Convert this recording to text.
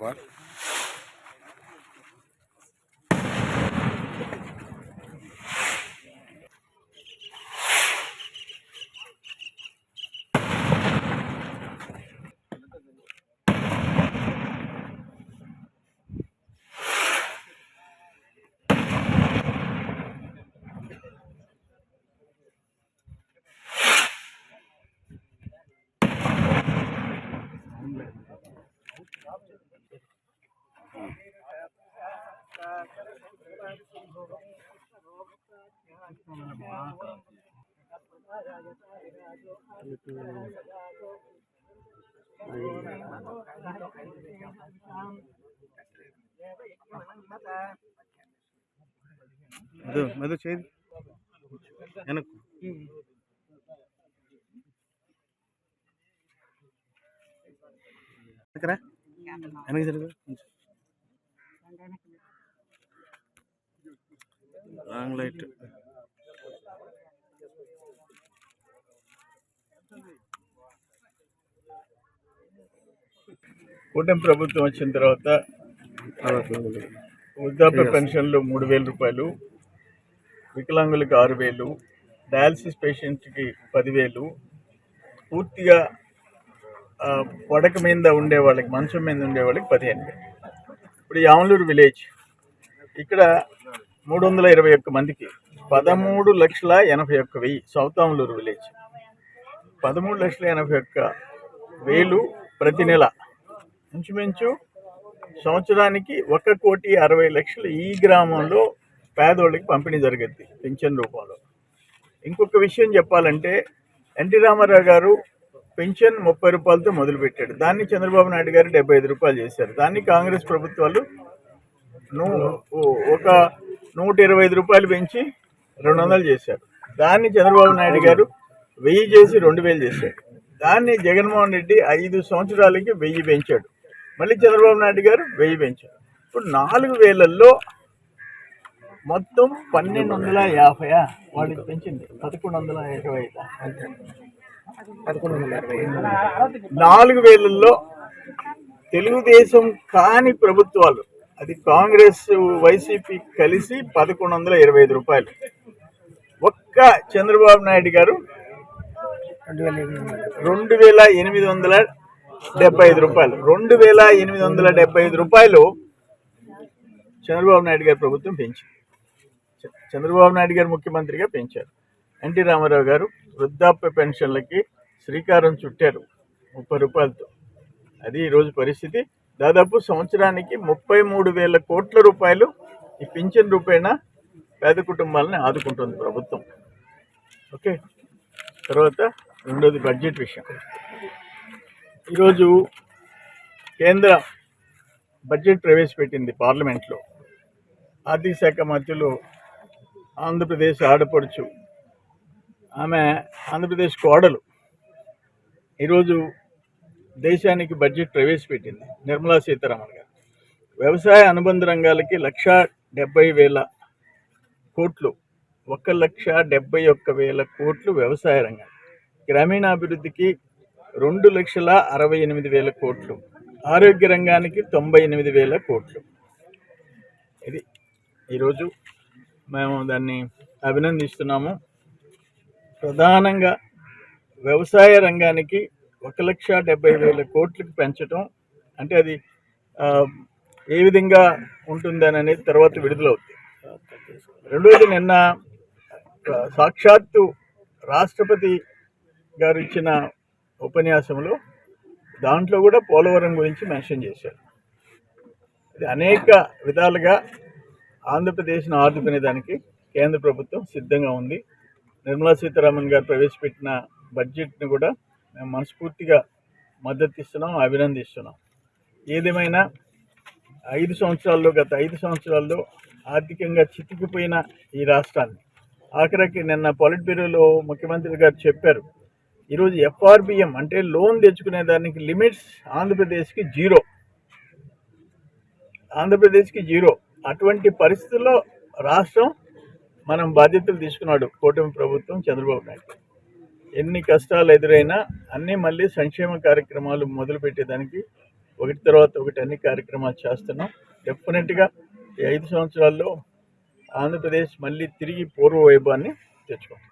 Var. Madhu Madhu చేయి. వెనక్కు. వెనకరా? వెనక్కి జరుగు కొంచెం. Wrong light. కూటమి ప్రభుత్వం వచ్చిన తర్వాత వృద్ధాప్య పెన్షన్లు మూడు వేల రూపాయలు వికలాంగులకు ఆరు వేలు డయాలసిస్ పేషెంట్కి పదివేలు పూర్తిగా పడక మీద ఉండే వాళ్ళకి మంచం మీద ఉండే వాళ్ళకి పదిహేను వేలు. ఇప్పుడు ఈ ఆమలూరు విలేజ్ ఇక్కడ మూడు వందల ఇరవై ఒక్క మందికి పదమూడు లక్షల ఎనభై ఒక్క వెయ్యి సౌత్ ఆమలూరు విలేజ్. పదమూడు లక్షల ఎనభై ఒక్క వేలు ప్రతి నెల. ఇంచుమించు సంవత్సరానికి ఒక కోటి అరవై లక్షలు ఈ గ్రామంలో పేదోళ్ళకి పంపిణీ జరిగింది పింఛన్ రూపంలో. ఇంకొక విషయం చెప్పాలంటే ఎన్టీ రామారావు గారు పెన్షన్ ముప్పై రూపాయలతో మొదలుపెట్టాడు. దాన్ని చంద్రబాబు నాయుడు గారు డెబ్బై ఐదు రూపాయలు చేశారు. దాన్ని కాంగ్రెస్ ప్రభుత్వాలు ఒక నూట ఇరవై ఐదు రూపాయలు పెంచి రెండు వందలు చేశారు. దాన్ని చంద్రబాబు నాయుడు గారు వెయ్యి చేసి రెండు వేలు చేశాడు. దాన్ని జగన్మోహన్ రెడ్డి ఐదు సంవత్సరాలకి వెయ్యి పెంచాడు. మళ్ళీ చంద్రబాబు నాయుడు గారు వెయ్యి పెంచాడు. ఇప్పుడు నాలుగు వేలల్లో మొత్తం పన్నెండు వందల యాభై వాళ్ళకి పెంచింది. పదకొండు వందల ఇరవై? నాలుగు వేలల్లో తెలుగుదేశం కాని ప్రభుత్వాలు అది కాంగ్రెస్ వైసీపీ కలిసి పదకొండు వందల ఇరవై ఐదు రూపాయలు. ఒక్క చంద్రబాబు నాయుడు గారు రెండు వేల ఎనిమిది వందల డెబ్బై ఐదు రూపాయలు. రెండు వేల ఎనిమిది వందల డెబ్బై ఐదు రూపాయలు చంద్రబాబు నాయుడు గారి ప్రభుత్వం పెంచింది. చంద్రబాబు నాయుడు గారు ముఖ్యమంత్రిగా పెంచారు. ఎన్టీ రామారావు గారు వృద్ధాప్య పెన్షన్లకి శ్రీకారం చుట్టారు ముప్పై రూపాయలతో. అది ఈరోజు పరిస్థితి. దాదాపు సంవత్సరానికి ముప్పై మూడు వేల కోట్ల రూపాయలు ఈ పింఛన్ రూపేణ పేద కుటుంబాలను ఆదుకుంటుంది ప్రభుత్వం. ఓకే? తర్వాత రెండోది బడ్జెట్ విషయం. ఈరోజు కేంద్ర బడ్జెట్ ప్రవేశపెట్టింది పార్లమెంట్లో. ఆర్థిక శాఖ మంత్రులు ఆంధ్రప్రదేశ్ ఆడపడుచు ఆమె ఆంధ్రప్రదేశ్ కోడలు. ఈరోజు దేశానికి బడ్జెట్ ప్రవేశపెట్టింది నిర్మలా సీతారామన్ గారు. వ్యవసాయ అనుబంధ రంగాలకి లక్ష డెబ్బై వేల కోట్లు ఒక లక్ష డెబ్బై ఒక్క వేల కోట్లు వ్యవసాయ రంగం గ్రామీణాభివృద్ధికి రెండు లక్షల అరవై ఎనిమిది వేల కోట్లు. ఆరోగ్య రంగానికి తొంభై ఎనిమిది వేల కోట్లు. ఇది ఈరోజు మేము దాన్ని అభినందిస్తున్నాము. ప్రధానంగా వ్యవసాయ రంగానికి ఒక లక్ష డెబ్బై వేల కోట్లకు పెంచడం అంటే అది ఏ విధంగా ఉంటుందని అనేది తర్వాత విడుదలవుతుంది రెండోది నిన్న సాక్షాత్తు రాష్ట్రపతి గారు ఇచ్చిన ఉపన్యాసంలో దాంట్లో కూడా పోలవరం గురించి మెన్షన్ చేశారు. ఇది అనేక విధాలుగా ఆంధ్రప్రదేశ్ను ఆదుకునే దానికి కేంద్ర ప్రభుత్వం సిద్ధంగా ఉంది. నిర్మలా సీతారామన్ గారు ప్రవేశపెట్టిన బడ్జెట్ను కూడా మేము మనస్ఫూర్తిగా మద్దతు ఇస్తున్నాం అభినందిస్తున్నాం. ఏదేమైనా ఐదు సంవత్సరాల్లో గత ఐదు సంవత్సరాల్లో ఆర్థికంగా చితికిపోయిన ఈ రాష్ట్రాన్ని. ఆఖరికి నిన్న పాలిట్ బ్యూరోలో ముఖ్యమంత్రి గారు చెప్పారు ఈరోజు ఎఫ్ఆర్బిఎం అంటే లోన్ తెచ్చుకునే దానికి లిమిట్స్ ఆంధ్రప్రదేశ్కి జీరో. ఆంధ్రప్రదేశ్కి జీరో. అటువంటి పరిస్థితుల్లో రాష్ట్రం మనం బాధ్యతలు తీసుకున్నాడు కూటమి ప్రభుత్వం చంద్రబాబు నాయుడు. ఎన్ని కష్టాలు ఎదురైనా అన్నీ మళ్ళీ సంక్షేమ కార్యక్రమాలు మొదలుపెట్టేదానికి ఒకటి తర్వాత ఒకటి అన్ని కార్యక్రమాలు చేస్తున్నాం. డెఫినెట్గా ఈ ఐదు సంవత్సరాల్లో ఆంధ్రప్రదేశ్ మళ్ళీ తిరిగి పూర్వ వైభవాన్ని తెచ్చుకుంటాం